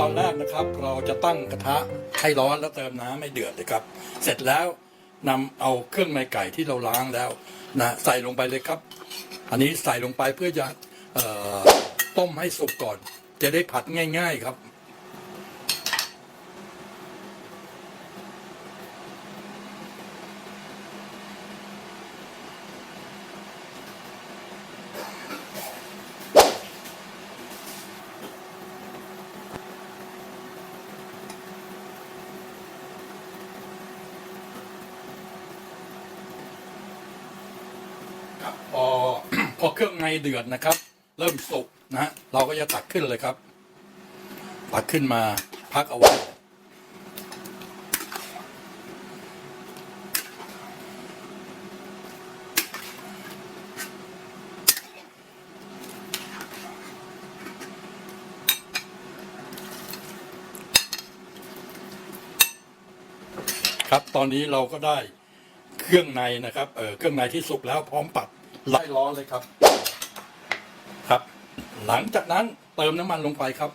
ตอนแรกนะครับ เราจะตั้งกระทะให้ร้อนแล้วเติมน้ำให้เดือดเลยครับ เสร็จแล้วนำเอาเครื่องในไก่ที่เราล้างแล้วนะใส่ลงไปเลยครับ อันนี้ใส่ลงไปเพื่อจะออต้มให้สุกก่อน จะได้ผัดง่าย ๆ ครับ พอพอเครื่องในเดือดนะครับ เริ่มสุกนะฮะเราก็จะตักขึ้นเลยครับ ตักขึ้นมาพักเอาไว้ครับตอนนี้เราก็ได้เครื่องในนะครับเออเครื่องในที่สุกแล้วพร้อมปัด ไล่ร้อนเลยครับ ครับ หลังจากนั้นเติมน้ำมันลงไปครับ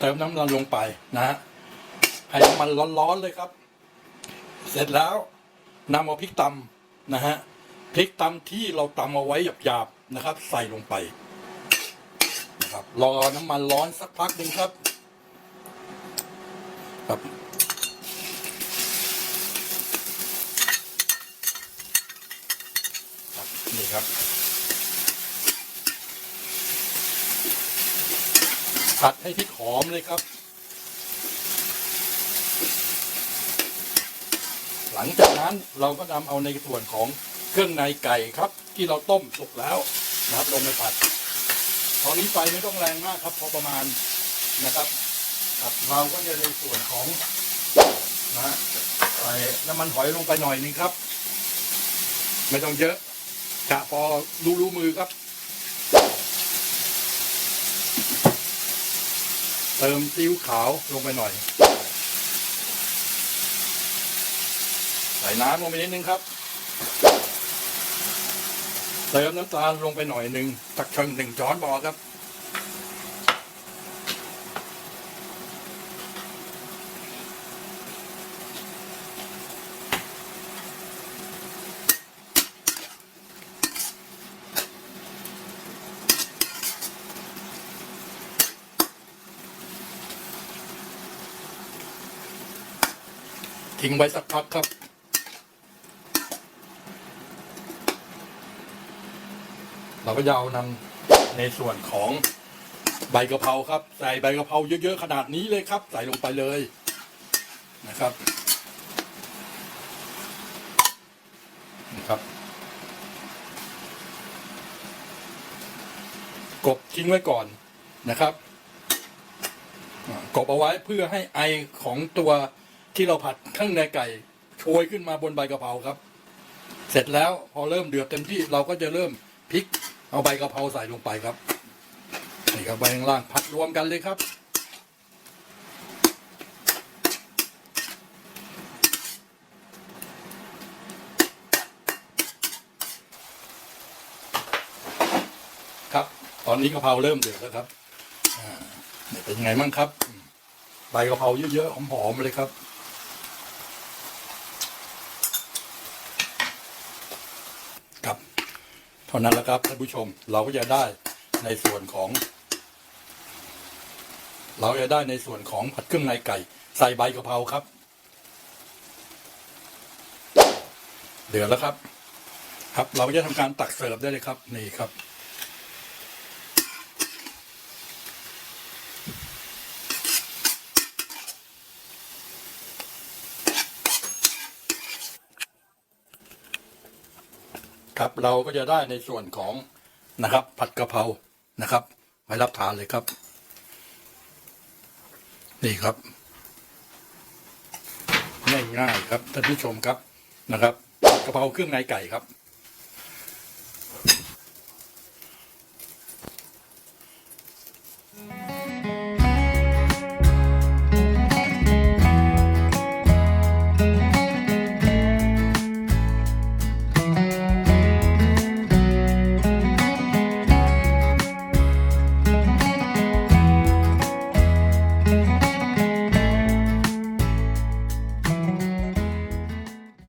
เติมน้ำมันลงไปนะฮะให้น้ำมันร้อนๆเลยครับ เสร็จแล้วนำเอาพริกตำนะฮะพริกตำที่เราตำเอาไว้หยาบๆนะครับ ใส่ลงไปนะครับรอน้ำมันร้อนสักพักหนึ่งครับ ครับ ครับ นี่ครับ ผัดให้พริกหอมเลยครับ หลังจากนั้นเราก็นำเอาในส่วนของเครื่องในไก่ครับ ที่เราต้มสุกแล้วนะครับลงไปผัด ตอนนี้ไฟไม่ต้องแรงมากครับพอประมาณนะครับครับเราก็จะในส่วนของนะใส่น้ำมันหอยลงไปหน่อยนึงครับ ไม่ต้องเยอะ กะพอรู้รู้มือครับ เติมซีอิ๊วขาวลงไปหน่อย ใส่น้ำลงไปนิดนึงครับ เติมน้ำตาลลงไปหน่อยหนึ่งตักเชิงหนึ่งช้อนพอครับ ทิ้งไว้สักพักครับ เราก็จะเอานำในส่วนของใบกะเพราครับ ใส่ใบกะเพราเยอะๆขนาดนี้เลยครับ ใส่ลงไปเลยนะครับนะครับ กบทิ้งไว้ก่อนนะครับ กบเอาไว้เพื่อให้ไอของตัว ที่เราผัดข้างในไก่โชยขึ้นมาบนใบกะเพราครับ เสร็จแล้วพอเริ่มเดือดเต็มที่เราก็จะเริ่มพลิก เอาใบกะเพราใส่ลงไปครับนี่ครับใบข้างล่างผัดรวมกันเลยครับ ครับ ตอนนี้กะเพราเริ่มเดือดแล้วครับอ่าเนี่ยเป็นไงบ้างครับ ใบกะเพราเยอะๆหอมๆเลยครับ ท่านั้นแล้วครับท่านผู้ชมเราก็จะได้ในส่วนของ เราจะได้ในส่วนของผัดเครื่องในไก่ ใส่ใบกะเพราครับ เดือดแล้วครับ ครับเราจะทำการตักเสิร์ฟได้เลยครับนี่ครับ ครับ เราก็จะได้ในส่วนของนะครับ ผัดกะเพรานะครับไว้รับทานเลยครับ นี่ครับง่ายๆครับท่านผู้ชมครับนะครับผัดกะเพราเครื่องในไก่ครับ